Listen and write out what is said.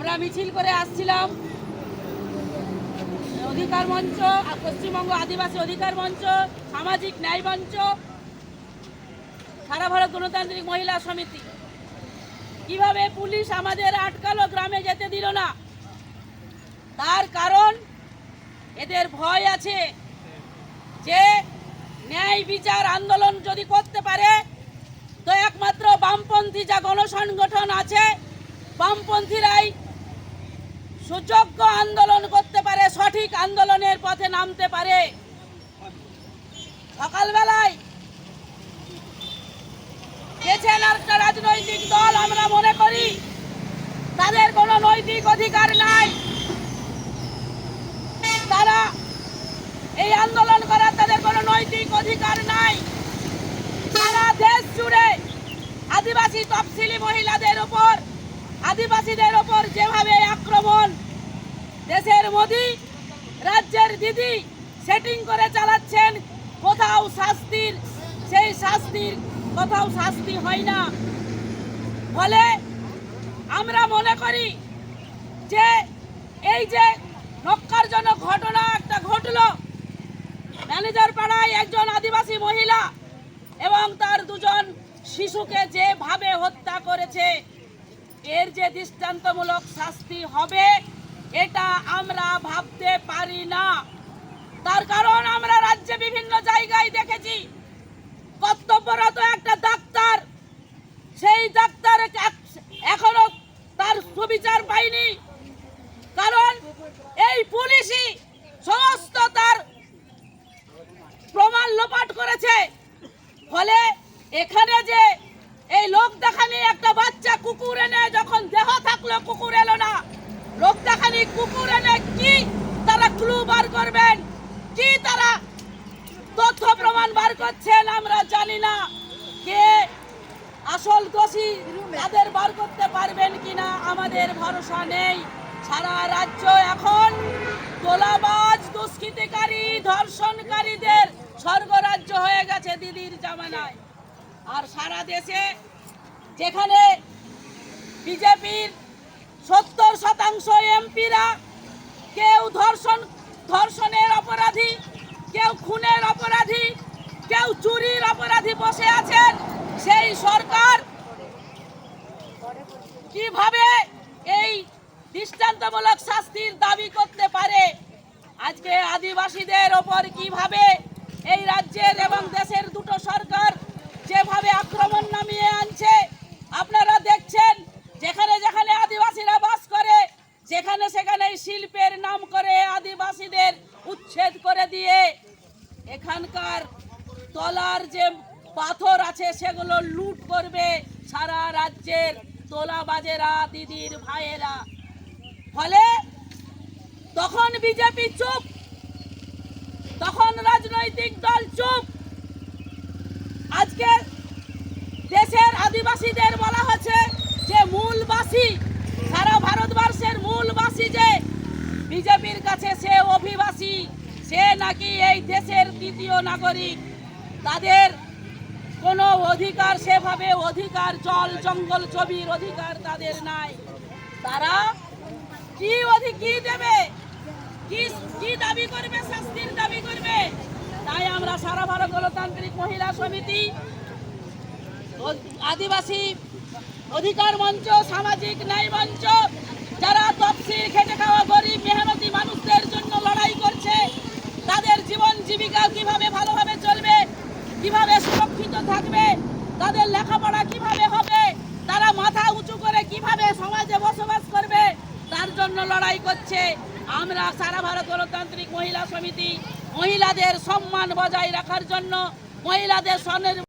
আমরা মিছিল করে আসছিলাম। অধিকার মঞ্চ পশ্চিমবঙ্গ আদিবাসী অধিকার মঞ্চ, সামাজিক ন্যায় মঞ্চ, সারা ভারত গণতান্ত্রিক মহিলা সমিতি। কীভাবে পুলিশ আমাদের আটকালো, গ্রামে যেতে দিল না? তার কারণ এদের ভয় আছে যে ন্যায় বিচার আন্দোলন যদি করতে পারে, তো একমাত্র বামপন্থী যা গণসংগঠন আছে, বামপন্থীরাই সুযোগ্য আন্দোলন করতে পারে, সঠিক আন্দোলনের পথে নামতে পারে। সকালবেলায় গেছেন রাজনৈতিক দল, আমরা মনে করি তাদের কোনো নৈতিক অধিকার নাই। তারা এই আন্দোলন করার তাদের কোনো নৈতিক অধিকার নাই। সারা দেশ জুড়ে আদিবাসী তফসিলি মহিলাদের উপর, আদিবাসীদের দেশের মোদি, রাজ্যের দিদি সেটিং করে চালাচ্ছেন, কোথাও শাস্তির, সেই শাস্তির কোথাও শাস্তি হয় না। ফলে আমরা মনে করি যে এই যে নক্কারজনক ঘটনা একটা ঘটলো, ম্যানেজার পাড়ায় একজন আদিবাসী মহিলা এবং তার দুজন শিশুকে যেভাবে হত্যা করেছে, এর যে দৃষ্টান্তমূলক শাস্তি হবে এটা আমরা ভাবতে পারি না। তার কারণ আমরা রাজ্যে বিভিন্ন জায়গায় দেখেছি। কর্তব্যরত একটা ডাক্তার, সেই ডাক্তার এখনও তার সুবিচার পায়নি। কারণ এই পুলিশই সমস্ত তার প্রমাণ লোপাট করেছে। ফলে এখানে যে এই লোক দেখানি একটা বাচ্চা কুকুর এনে যখন দেহ থাকল, কুকুর এলো লোক কুকুর এনে কি তারা ক্লু বার করবেন? কি তারা তথ্য প্রমাণ বার করছেন আমরা জানি না। কে আসল দোষী তাদের বার করতে পারবেন কিনা আমাদের ভরসা নেই। সারা রাজ্য এখন তোলাবাজ দুষ্কৃতিকারী, ধর্ষণকারীদের স্বর্গরাজ্য হয়ে গেছে দিদির জামানায়। আর সারা দেশে যেখানে বিজেপির সত্তর শতাংশ এমপিরা কেউ ধর্ষণ, ধর্ষণের অপরাধী, কেউ খুনের অপরাধী, কেউ চুরির অপরাধী বসে আছেন। সেই সরকার কীভাবে এই দৃষ্টান্তমূলক শাস্তির দাবি করতে পারে? আজকে আদিবাসীদের ওপর কীভাবে এই রাজ্যের এবং দেশের দুটো সরকার যেভাবে আক্রমণ নামিয়ে আনছে আপনারা দেখছেন যেখানে যেখানে আদিবাসীরা বাস করে যেখানে সেখানে শিল্পের নাম করে আদিবাসীদের উচ্ছেদ করে দিয়ে এখানকার তলার যে পাথর আছে সেগুলো লুট করবে সারা রাজ্যের তোলাবাজেরা, দিদির ভাইয়েরা। ফলে তখন বিজেপি চুপ, তখন রাজনৈতিক দল চুপ। আজকে দেশের আদিবাসীদের বলা হচ্ছে যে মূলবাসী সারা ভারতবর্ষের মূলবাসী যে বিজেপির কাছে সে অভিবাসী, সে নাকি এই দেশের তৃতীয় নাগরিক। তাদের কোনো অধিকার, সেভাবে অধিকার, জল, জঙ্গল ছবির অধিকার তাদের নাই। তারা কি কি দেবে? কি কি দাবি করবে, শাস্তির দাবি করবে? তাই আমরা সারা ভারত গণতান্ত্রিক মহিলা সমিতি আদিবাসী অধিকার মঞ্চ, সামাজিক ন্যায় মঞ্চ কীভাবে সুরক্ষিত থাকবে? তাদের লেখাপড়া কীভাবে হবে? তারা মাথা উঁচু করে কীভাবে সমাজে বসবাস করবে? তার জন্য লড়াই করছে। আমরা সারা ভারত গণতান্ত্রিক মহিলা সমিতি মহিলাদের সম্মান বজায় রাখার জন্য মহিলাদের স্বনির্ভর